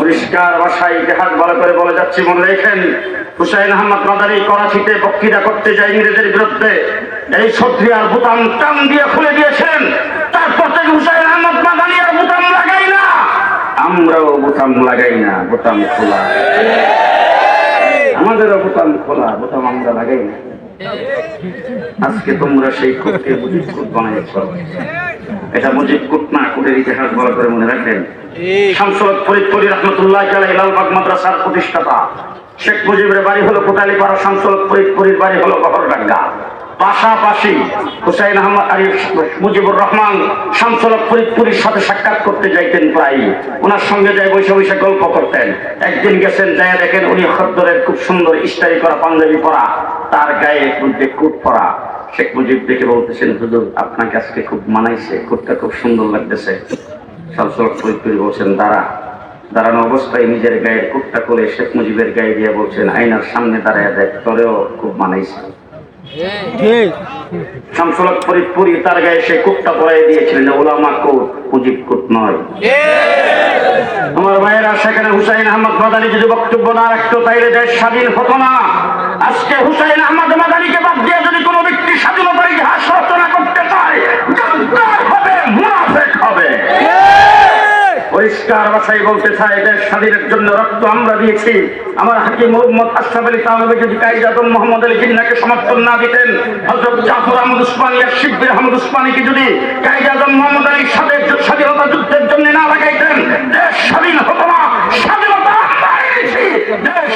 পরিষ্কার ইতিহাস ভালো করে বলে যাচ্ছি, মনে রেখেন। হুসাইন আহমদ মাদারি করাচিতে বক্তৃতা করতে যায় ইংরেজের বিরুদ্ধে। এই টান দিয়ে খুলে দিয়েছেন। তারপর থেকে হুসাইন আহমদ মাদানি আর বুতাম লাগাই না। আমরাও বুতাম লাগাই না, বুতাম খোলা। আমাদেরও বোতাম খোলা, বোতাম আমরা লাগাই না। আজকে তোমরা সেই কোটকে মুজিব কোট বানাইছ এটা মুজিব কোট না কোটের ইতিহাস বলা করে মনে রাখবেন। ফরিদপুরি রহমতুল্লাহ আলাই লালবাগ মাদ্রাসার প্রতিষ্ঠাতা। শেখ মুজিবের বাড়ি হলো কোটালীপাড়া ফরিদপুরির বাড়ি হলো গহরডাঙ্গা। পাশাপাশি হুসাইন আহমদ আলী মুজিবুর রহমান শামসুল ফরিদপুরির সাথে সাক্ষাৎ করতে যাইতেন প্রায়। ওনার সঙ্গে যাই বসে বসে গল্প করতেন। একদিন গেছেন যায় দেখেন উনি খদ্দরের খুব সুন্দর ইস্টারি করা পাঞ্জাবি পরা তার গায়ে মধ্যে কুট পরা। শেখ মুজিব দেখে বলতেছেন, হুজুর আপনাকে আজকে খুব মানাইছে? কুটটা খুব সুন্দর লাগতেছে। বলছেন, দাঁড়া। দাঁড়ানো অবস্থায় নিজের গায়ের কুটটা করে শেখ মুজিবের গায়ে দিয়ে বলছেন, আয়নার সামনে দাঁড়ায় দেখ, তোরেও খুব মানাইছে। তার গায়ে সে দিয়েছিলেন কোট, মুজিব নয়। আমার ভাইয়েরা, সেখানে হুসাইন আহমদ মাদানি যদি বক্তব্য না রাখতো, তাইলে দেশ স্বাধীন হতো না। আজকে হুসাইন আহমদ মাদানিকে বাদ দিয়ে যদি কোনো ব্যক্তি স্বাধীনতার ইতিহাস রচনা করতে চায় হবে। পরিষ্কার বলতে দেশ স্বাধীনের জন্য রক্ত আমরা দিয়েছি। আমার মোহাম্মদ আশরাফ আলী তাহলে যদি মোহাম্মদ আলী জিন্নাকে সমর্থন না দিতেন হজরত জাফর আহমদ উসমানী আর আহমদ উসমানীকে যদি মোহাম্মদ স্বাধীনতা যুদ্ধের জন্য না লাগাইতেন, দেশ স্বাধীন হতো না, স্বাধীনতা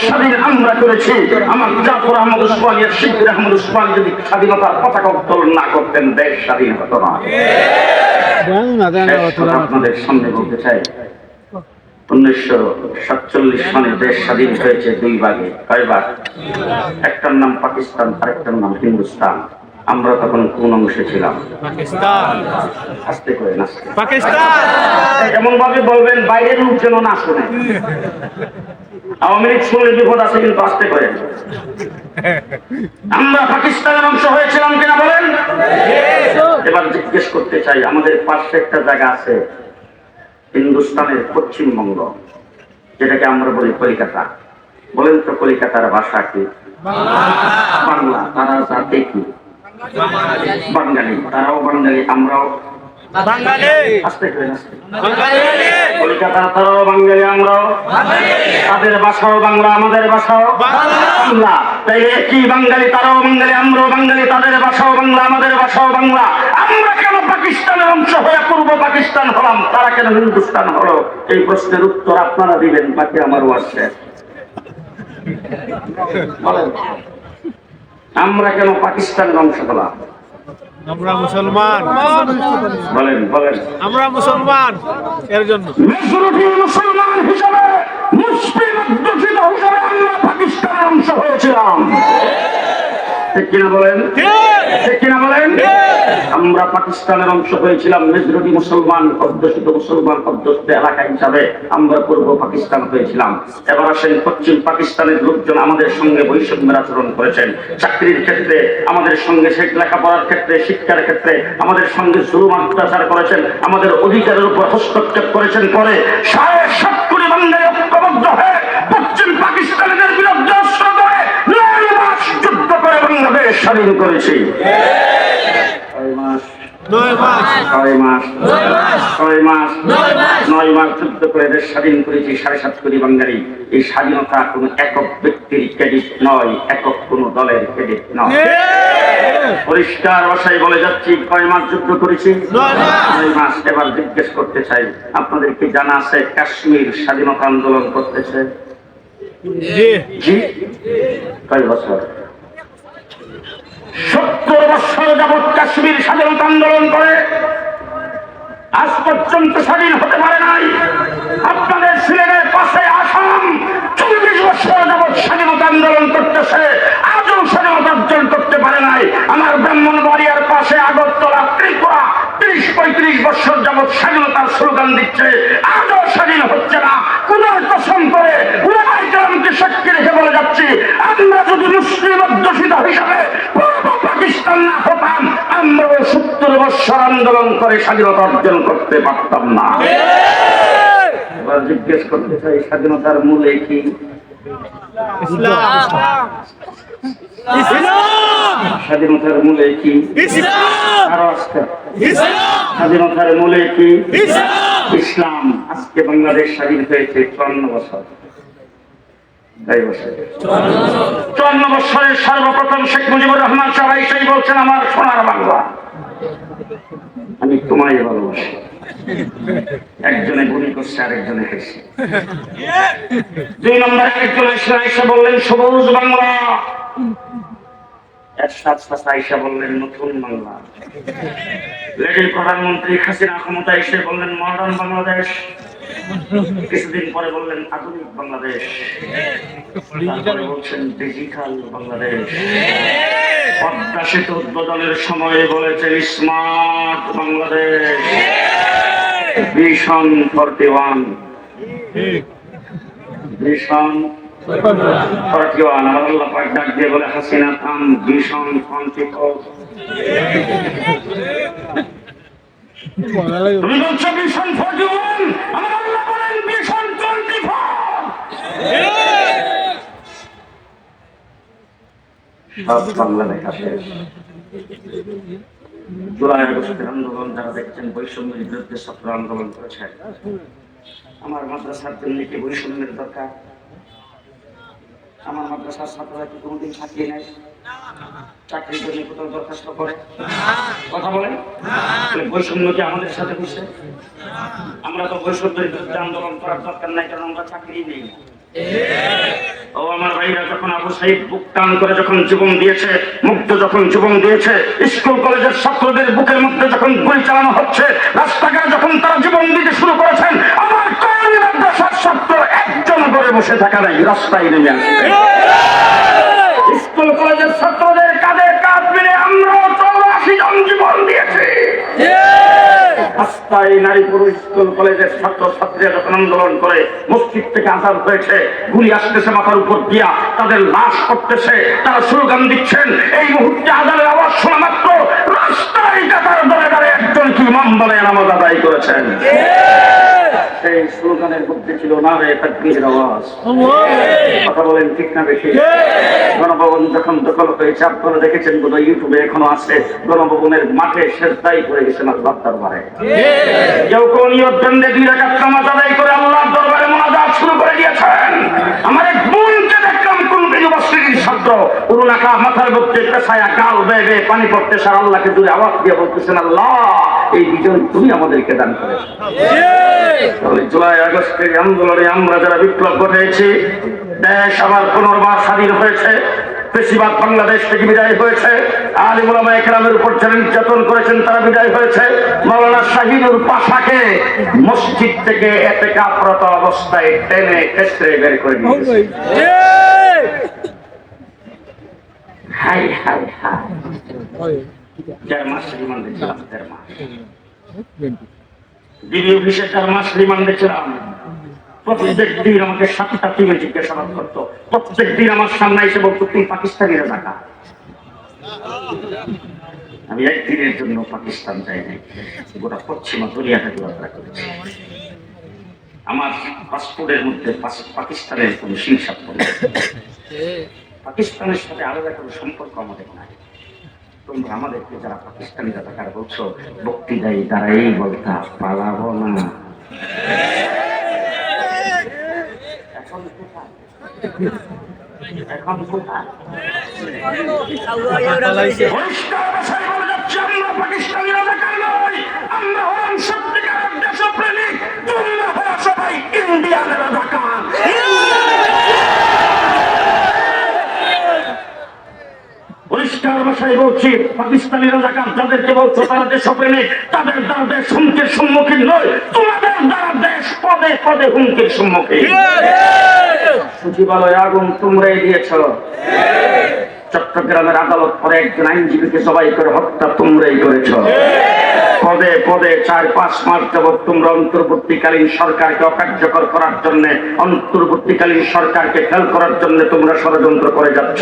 স্বাধীন আমরা করেছি। আমার জাফর আহমদ উসমানী আর শিবির আহমদ উসমানী যদি স্বাধীনতার পতাকা উত্তোলন না করতেন দেশ স্বাধীন হতো না। আপনাদের সামনে বলতে চাই। উনিশশো সাতচল্লিশ সনে দেশ স্বাধীন হয়েছে দুই ভাগে। কয় ভাগ একটার নাম পাকিস্তান আরেকটার নাম হিন্দুস্তান। আমরা তখন কোন অংশে ছিলাম? পাকিস্তান। আস্তে করে নাচতে পাকিস্তান। এমন ভাবে বলবেন বাইরের লোক যেন না শুনে। আওয়ামী লীগ শুনলে বিপদ আছে কিন্তু আস্তে করে আমরা পাকিস্তানের অংশ হয়েছিলাম কিনা বলেন? এবার জিজ্ঞেস করতে চাই, আমাদের পাশে একটা জায়গা আছে, হিন্দুস্তানের পশ্চিমবঙ্গ, যেটাকে আমরা বলি কলিকাতা। বলেন তো কলিকাতার ভাষা কি? বাংলা। তারা জাতি কি? বাঙালি। তারাও বাঙালি, আমরাও বাঙালি কলকাতা তারাও বাঙালি আমরাও। তাদের ভাষাও বাংলা আমাদের ভাষাও বাংলা। তাই একই বাঙালি তারাও বাঙালি আমরাও বাঙালি তাদের ভাষাও বাংলা আমাদের ভাষাও বাংলা। আমরা কেন পাকিস্তানের অংশ হয়ে পূর্ব পাকিস্তান হলাম? তারা কেন হিন্দুস্তান হলো? এই প্রশ্নের উত্তর আপনারা দিবেন বাকি আমারও আছে আমরা কেন পাকিস্তানের অংশ হলাম? আমরা মুসলমান। বলেন বলেন। আমরা মুসলমান এর জন্য। মেজরিটি মুসলমান হিসাবে মুসলিম অধ্যুষিত হিসাবে আমরা পাকিস্তানের অংশ হয়েছিলাম। ঠিক কিনা বলেন? ঠিক। কিনা বলেন? আমরা পাকিস্তানের অংশ হয়েছিলাম মেজরিটি মুসলমান অধ্যুষিত মুসলমান অধ্যুষিত এলাকা হিসাবে আমরা পূর্ব পাকিস্তান হয়েছিলাম। এবার আসেন পশ্চিম পাকিস্তানের লোকজন আমাদের সঙ্গে বৈষম্যের আচরণ করেছেন। চাকরির ক্ষেত্রে আমাদের সঙ্গে শেখ লেখাপড়ার ক্ষেত্রে শিক্ষার ক্ষেত্রে আমাদের সঙ্গে জুলুম অত্যাচার করেছেন আমাদের অধিকারের উপর হস্তক্ষেপ করেছেন করে সাড়ে সাত কোটি বাংলায় ঐক্যবদ্ধ হয়ে স্বাধীন করেছি। ছয় মাস। নয় মাস। ছয় মাস। ছয় মাস। নয় মাস। যুদ্ধ করে দেশ স্বাধীন করেছি সাড়ে সাত কোটি বাঙালি। এই স্বাধীনতা কোনো একক ব্যক্তির ক্রেডিট নয় একক কোনো দলের ক্রেডিট নয়। পরিষ্কার ভাষায় বলে যাচ্ছি কয় মাস যুদ্ধ করেছি। নয় মাস। এবার জিজ্ঞেস করতে চাই আপনাদের কি জানা আছে কাশ্মীর স্বাধীনতা আন্দোলন করতেছে? জি। কয় বছর সত্তর বছর যাবৎ কাশ্মীর স্বাধীনতা আন্দোলন করে, আজ পর্যন্ত স্বাধীন হতে পারে নাই। আপনাদের সিলেটের পাশে আসাম চল্লিশ বছর যাবৎ স্বাধীনতা আন্দোলন করতেছে, আজও স্বাধীনতা অর্জন করতে পারে নাই। আমার ব্রাহ্মণবাড়িয়ার পাশে আগরতলা, ত্রিপুরা, ত্রিশ, পঁয়ত্রিশ বছর যাবৎ স্বাধীনতার স্লোগান দিচ্ছে। আজও স্বাধীন হচ্ছে না। কোন কসম করে উলামায়ে কেরামকে সাক্ষী রেখে বলে যাচ্ছি, আমরা যদি মুসলিম অধ্যুষিত হিসাবে পাকিস্তান না হতাম আমরাও সত্তর বছর আন্দোলন করে স্বাধীনতা অর্জন করতে পারতাম না। এবার জিজ্ঞেস করতে চাই স্বাধীনতার মূলে কি? স্বাধীনতার মূলে কি? ইসলাম! আরও আসতে। স্বাধীনতার মূলে কি? ইসলাম! আজকে বাংলাদেশ স্বাধীন হয়েছে চুয়ান্ন বছর। চুয়ান্ন সর্বপ্রথম শেখ মুজিবুর রহমান বলছেন আমার সোনার বাংলা। আমি তোমায় ভালোবাসি। একজনে গুলি করছে, আরেকজনে দুই নম্বর একজন এসে বললেন, সবুজ বাংলা। বললেন, নতুন বাংলা। প্রধানমন্ত্রী হাসিনা ক্ষমতা এসে বললেন, মডার্ন বাংলাদেশ। কিছুদিন পরে বললেন, আধুনিক বাংলাদেশ। বলছেন, ডিজিটাল বাংলাদেশ। পদ্মা সেতু উদ্বোধনের সময় বলেছেন, smart Bangladesh. Vision forty one vision forty one আমার আল্লাহ পাক ডাক দিয়ে বলে, হাসিনা, থাম। ভিশন ফর্টি ফোর আমার আল্লাহ বলেন টোয়েন্টি জুলাই আগস্টের আন্দোলন যারা দেখছেন বৈষম্যের বিরুদ্ধে ছাত্র আন্দোলন করেছে। আমার মাদ্রাসার জন্য কি বৈষম্যের দরকার। আমার মাদ্রাসার ছাত্ররা কি কোনোদিন চাকরি নেয়? চাকরির জন্য কোথাও দরখাস্ত করে? কথা বলেন। তাহলে বৈষম্য কি আমাদের সাথে হচ্ছে আমরা তো বৈষম্যের বিরুদ্ধে আন্দোলন করার দরকার নাই কারণ আমরা চাকরি নেই। ও আমার ভাইরা যখন আবু সাহিদ বুক টান করে যখন জীবন দিয়েছে মুগ্ধ যখন জীবন দিয়েছে স্কুল কলেজের ছাত্রদের বুকের মধ্যে যখন গুলি চালানো হচ্ছে রাস্তাঘাটে যখন তারা জীবন দিতে শুরু করেছেন আমার কয়েক ছাত্র একজন করে বসে থাকা নাই রাস্তায় নেমে আসছে স্কুল কলেজের ছাত্রদের কাঁধে কাঁধ মিলে আমরাও চৌরাশি জন জীবন দিয়েছি। রাস্তায় নারী পুরুষ স্কুল কলেজের ছাত্র ছাত্রীরা যখন আন্দোলন করে, মসজিদ থেকে হয়েছে, গুলি আসতেছে মাথার উপর দিয়া, তাদের লাশ করতেছে তারা স্লোগান দিচ্ছেন, এই মুহূর্তে আজানের আওয়াজ শোনা মাত্র, রাস্তায় কাতার দলে একজন কি ইমাম দলে নামাজ আদায় করেছেন। স্লোগানের মধ্যে ছিল না রে তাকবীরের আওয়াজ কথা বলেন ঠিক না বেশি? গণভবন যখন দখল হয়েছে আপনারা দেখেছেন ইউটিউবে এখনও আছে গণভবনের মাঠে শেষ দায়ী করে গেছেন আল্লাহ দরবারে কেউ দুই নামাজ আদায় করে আল্লাহর দরবারে মোনাজাত শুরু করে দিয়েছেন। আমার এক বোনকে দেখলাম কোন ইউনিভার্সিটির ছাত্র উরুনাকা মাথার মধ্যে পেশায়া গাল বেগে পানি পড়তে সার আল্লাহকে দূরে আওয়াজ দিয়ে বলতেছেন আল্লাহ এই বিজয় তুমি আমাদেরকে দান করেছ। জুলাই আগস্টের আন্দোলনে আমরা যারা বিপ্লব ঘটেছি দেশ আবার পুনর্বার স্বাধীন হয়েছে। বেশিরভাগ বাংলাদেশ থেকে বিদায় হয়েছে। আলিমুলামা একরামের উপর যারা নির্যাতন করেছেন, তারা বিদায় হয়েছে। মৌলানা শাহিনুর পাশাকে মসজিদ থেকে এতে কাপরত অবস্থায় টেনে কেসরে বের করে দিয়েছে হাই হাই হাই দেড় মাস মাস। প্রত্যেক দিন আমাকে আমি একদিনের জন্য পাকিস্তান যাই নাই গোটা পশ্চিমা দুনিয়াটা ঘোরাফেরা করেছি। আমার পাসপোর্টের মধ্যে পাকিস্তানের কোনো শীর্ষাক্ষর পাকিস্তানের সাথে আলাদা কোনো সম্পর্ক আমাদের নাই। তোমরা আমাদেরকে যারা পাকিস্তানি রাজাকার বলছো, বক্তৃতায় তারা এই বলতা পালাবো না। এখন সবাই ইন্ডিয়ানের রাজাকার। পরিষ্কার ভাষায় বলছি, পাকিস্তানি রাজাকার যাদেরকে বলছো, তারা দেশ দেশপ্রেমিক তাদের দ্বারা দেশ হুমকির সম্মুখীন নয়। তোমাদের দ্বারা দেশ পদে পদে হুমকির সম্মুখীন। সচিবালয় আগুন তোমরাই দিয়েছ। চট্টগ্রামের আদালত পরে একজন আইনজীবীকে সবাই করে হত্যা তোমরাই করেছ। পদে পদে চার পাঁচ মাস যাবৎ তোমরা অন্তর্বর্তীকালীন সরকারকে অকার্যকর করার জন্য, অন্তর্বর্তীকালীন সরকারকে ফেল করার জন্য তোমরা ষড়যন্ত্র করে যাচ্ছ।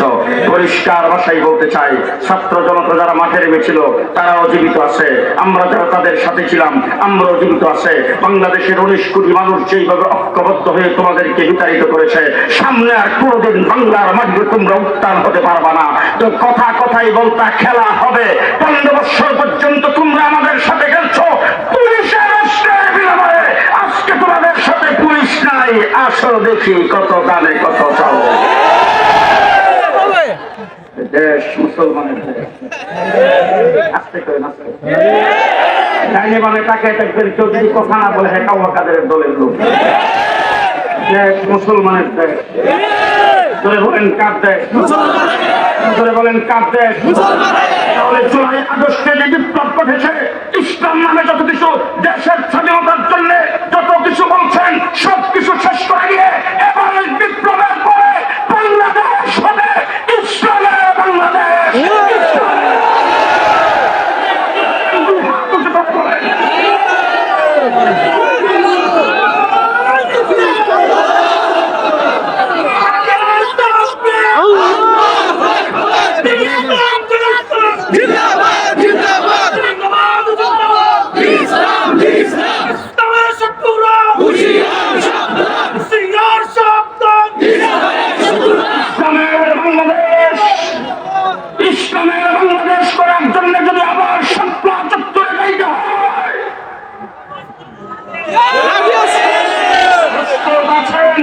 পরিষ্কার ভাষাই বলতে চাই, ছাত্র জনতা যারা মাঠে নেমেছিল, তারাও জীবিত আছে। আমরা যারা তাদের সাথে ছিলাম, আমরাও জীবিত আছে। বাংলাদেশের উনিশ কোটি মানুষ যেইভাবে ঐক্যবদ্ধ হয়ে তোমাদেরকে বিতাড়িত করেছে, সামনে আর কোনোদিন বাংলার মাটিতে তোমরা উত্তান হতে পারবা না। তো কথা কথাই বলতা খেলা হবে। পনেরো বছর পর্যন্ত তোমরা আমাদের সাথে খেলছো? পুলিশের বিনিময়ে আজকে তোমাদের সাথে পুলিশ নাই। আসো দেখি কত দানে কত চাও দেশ, মুসলমানের তাকে কথা না বলে হ্যাঁ দলের লোক। দেশ, মুসলমানের দেশ। বলেন কার দেশ? ধরে বলেন কার দেশ তাহলে জুলাই আগস্টে যে বিপ্লব ঘটেছে ইসলাম নামে যত কিছু দেশের স্বাধীনতার জন্য যত কিছু বলছেন সব কিছু শেষ করে দিয়ে এবার এই বিপ্লবের পরে বাংলাদেশ হবে ইসলামের বাংলাদেশ জিন্দাবাদ জিন্দাবাদ ইসলাম ইসলাম ইসলামের শত্রুরা হুশিয়ার সাবধান সিঙ্গার সাবধান ইসলামের বাংলাদেশ ইসলামের বাংলাদেশ করার জন্য যদি আবার সপ্লা চত্বরে গাইতে হয় প্রস্তুত আছেন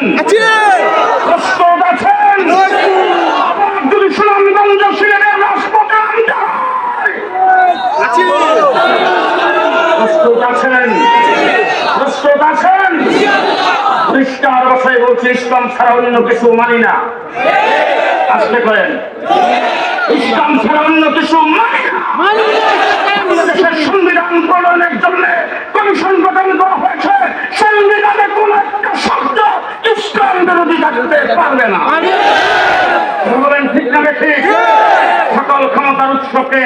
প্রস্তুত আছেন আবার যদি সুনামগঞ্জ সিলেটের রাজপথে আনতে হয় প্রস্তুত আছেন প্রস্তুত আছেন পরিষ্কার ভাষায় বলছি ইসলাম ছাড়া অন্য কিছু মানি না। আসতে করেন। ইসলাম ছাড়া অন্য কিছু মানি না। বাংলাদেশের সংবিধান প্রণয়নের জন্য কমিশন গঠন করা হয়েছে। সংবিধানে কোন একটা শব্দ ইসলাম বিরোধী থাকতে পারবে না বলেন ঠিক না ঠিক সকল ক্ষমতার উৎসকে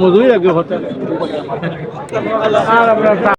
মধুই লাগবে হোটেল আর আমরা